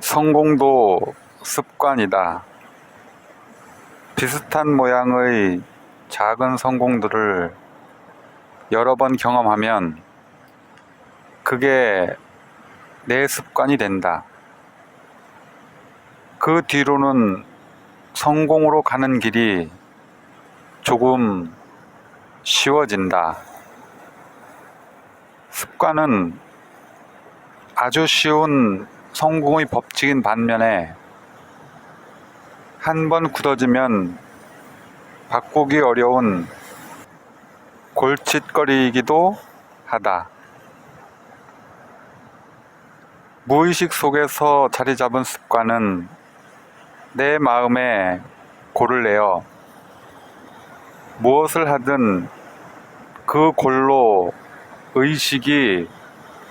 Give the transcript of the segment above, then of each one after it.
성공도 습관이다. 비슷한 모양의 작은 성공들을 여러 번 경험하면 그게 내 습관이 된다. 그 뒤로는 성공으로 가는 길이 조금 쉬워진다. 습관은 아주 쉬운 성공의 법칙인 반면에 한 번 굳어지면 바꾸기 어려운 골칫거리이기도 하다. 무의식 속에서 자리 잡은 습관은 내 마음에 골을 내어 무엇을 하든 그 골로 의식이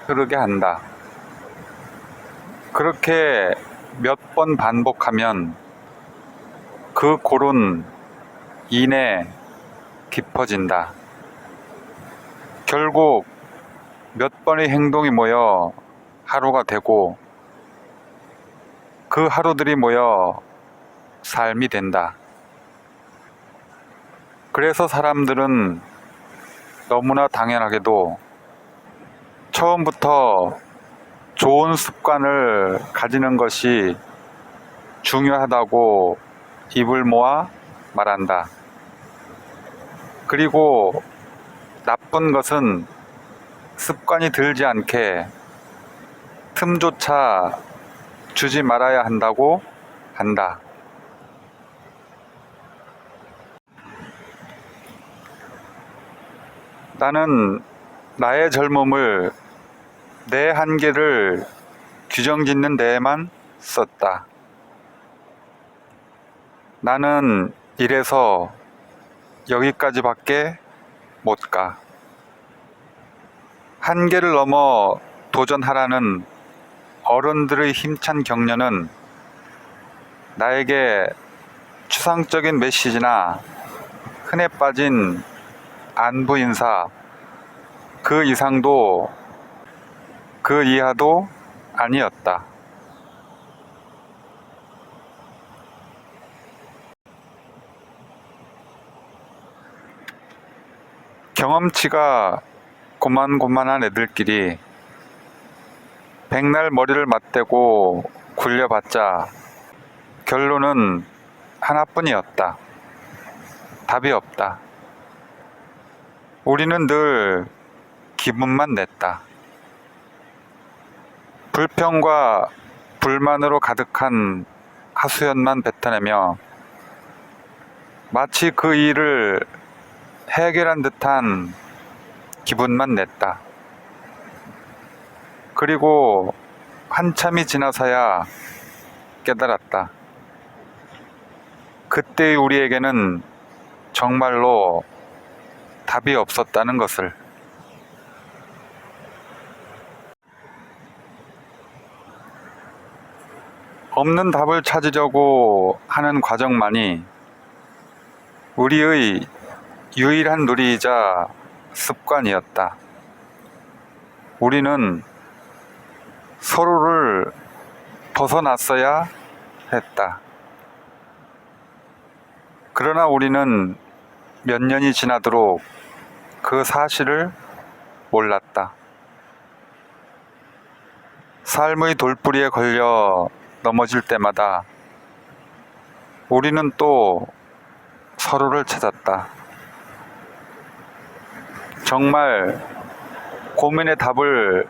흐르게 한다. 그렇게 몇 번 반복하면 그 골은 이내 깊어진다. 결국 몇 번의 행동이 모여 하루가 되고 그 하루들이 모여 삶이 된다. 그래서 사람들은 너무나 당연하게도 처음부터 좋은 습관을 가지는 것이 중요하다고 입을 모아 말한다. 그리고 나쁜 것은 습관이 들지 않게 틈조차 주지 말아야 한다고 한다. 나는 나의 젊음을 내 한계를 규정 짓는 데에만 썼다. 나는 이래서 여기까지밖에 못 가. 한계를 넘어 도전하라는 어른들의 힘찬 격려는 나에게 추상적인 메시지나 흔해 빠진 안부 인사 그 이상도 그 이하도 아니었다. 경험치가 고만고만한 애들끼리 백날 머리를 맞대고 굴려봤자 결론은 하나뿐이었다. 답이 없다. 우리는 늘 기분만 냈다. 불평과 불만으로 가득한 하수연만 뱉어내며 마치 그 일을 해결한 듯한 기분만 냈다. 그리고 한참이 지나서야 깨달았다. 그때의 우리에게는 정말로 답이 없었다는 것을. 없는 답을 찾으려고 하는 과정만이 우리의 유일한 놀이이자 습관이었다. 우리는 서로를 벗어났어야 했다. 그러나 우리는 몇 년이 지나도록 그 사실을 몰랐다. 삶의 돌부리에 걸려 넘어질 때마다 우리는 또 서로를 찾았다. 정말 고민의 답을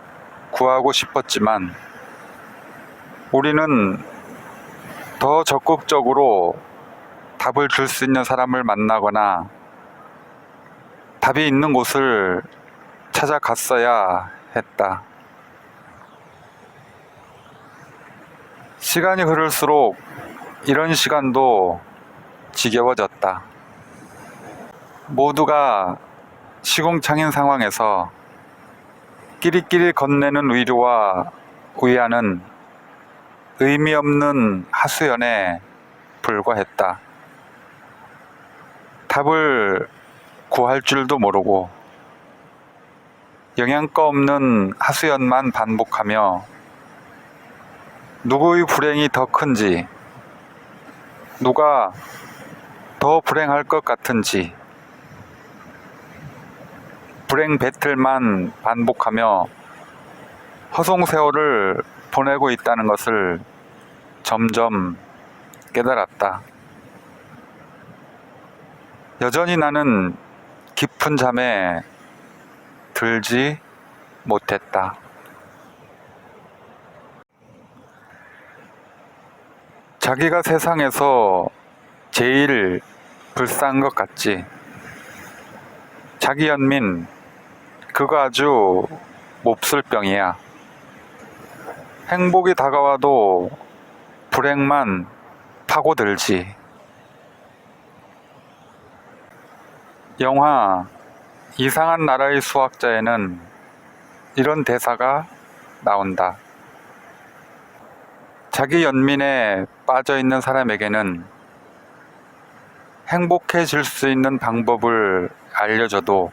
구하고 싶었지만 우리는 더 적극적으로 답을 줄 수 있는 사람을 만나거나 답이 있는 곳을 찾아갔어야 했다. 시간이 흐를수록 이런 시간도 지겨워졌다. 모두가 시공창인 상황에서 끼리끼리 건네는 위로와 위안은 의미 없는 하수연에 불과했다. 답을 구할 줄도 모르고 영양가 없는 하수연만 반복하며 누구의 불행이 더 큰지, 누가 더 불행할 것 같은지, 불행 배틀만 반복하며 허송세월을 보내고 있다는 것을 점점 깨달았다. 여전히 나는 깊은 잠에 들지 못했다. 자기가 세상에서 제일 불쌍한 것 같지. 자기 연민, 그거 아주 몹쓸 병이야. 행복이 다가와도 불행만 파고들지. 영화 이상한 나라의 수학자에는 이런 대사가 나온다. 자기 연민에 빠져 있는 사람에게는 행복해질 수 있는 방법을 알려줘도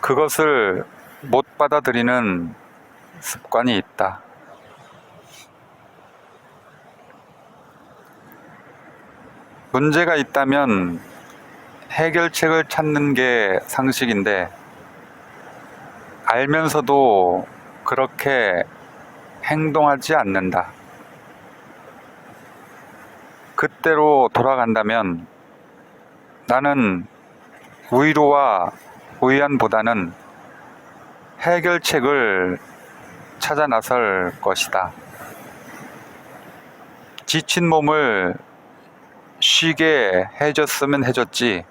그것을 못 받아들이는 습관이 있다. 문제가 있다면 해결책을 찾는 게 상식인데 알면서도 그렇게 행동하지 않는다. 그때로 돌아간다면 나는 위로와 위안보다는 해결책을 찾아 나설 것이다. 지친 몸을 쉬게 해줬으면 해줬지.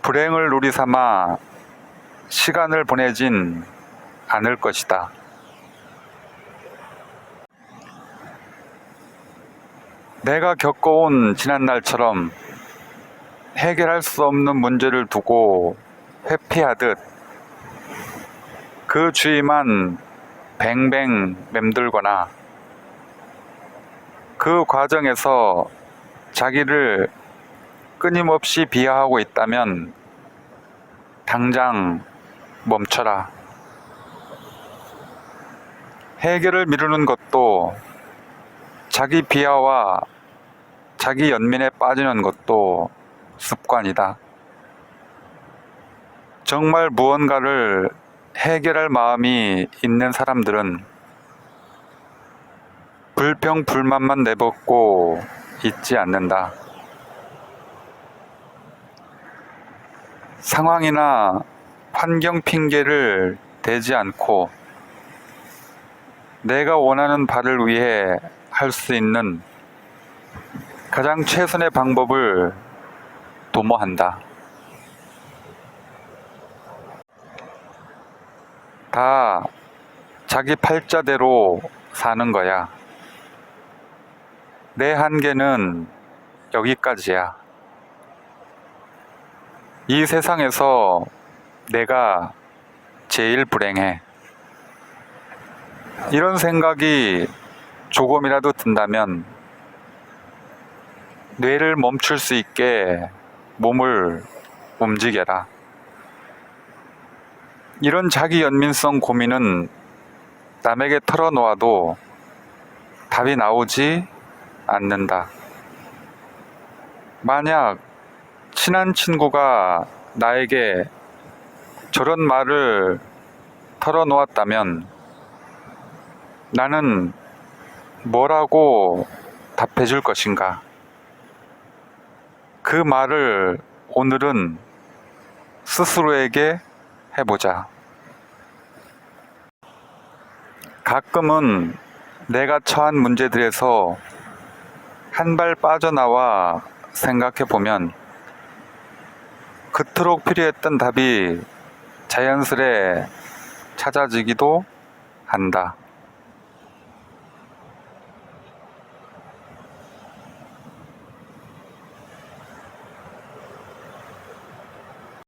불행을 놀이 삼아 시간을 보내진 않을 것이다. 내가 겪어온 지난날처럼 해결할 수 없는 문제를 두고 회피하듯 그 주위만 뱅뱅 맴돌거나 그 과정에서 자기를 끊임없이 비하하고 있다면 당장 멈춰라. 해결을 미루는 것도 자기 비하와 자기 연민에 빠지는 것도 습관이다. 정말 무언가를 해결할 마음이 있는 사람들은 불평, 불만만 내뱉고 있지 않는다. 상황이나 환경 핑계를 대지 않고 내가 원하는 바를 위해 할 수 있는 가장 최선의 방법을 도모한다. 다 자기 팔자대로 사는 거야. 내 한계는 여기까지야. 이 세상에서 내가 제일 불행해. 이런 생각이 조금이라도 든다면 뇌를 멈출 수 있게 몸을 움직여라. 이런 자기 연민성 고민은 남에게 털어놓아도 답이 나오지 않는다. 만약 친한 친구가 나에게 저런 말을 털어놓았다면 나는 뭐라고 답해 줄 것인가? 그 말을 오늘은 스스로에게 해보자. 가끔은 내가 처한 문제들에서 한 발 빠져나와 생각해 보면 그토록 필요했던 답이 자연스레 찾아지기도 한다.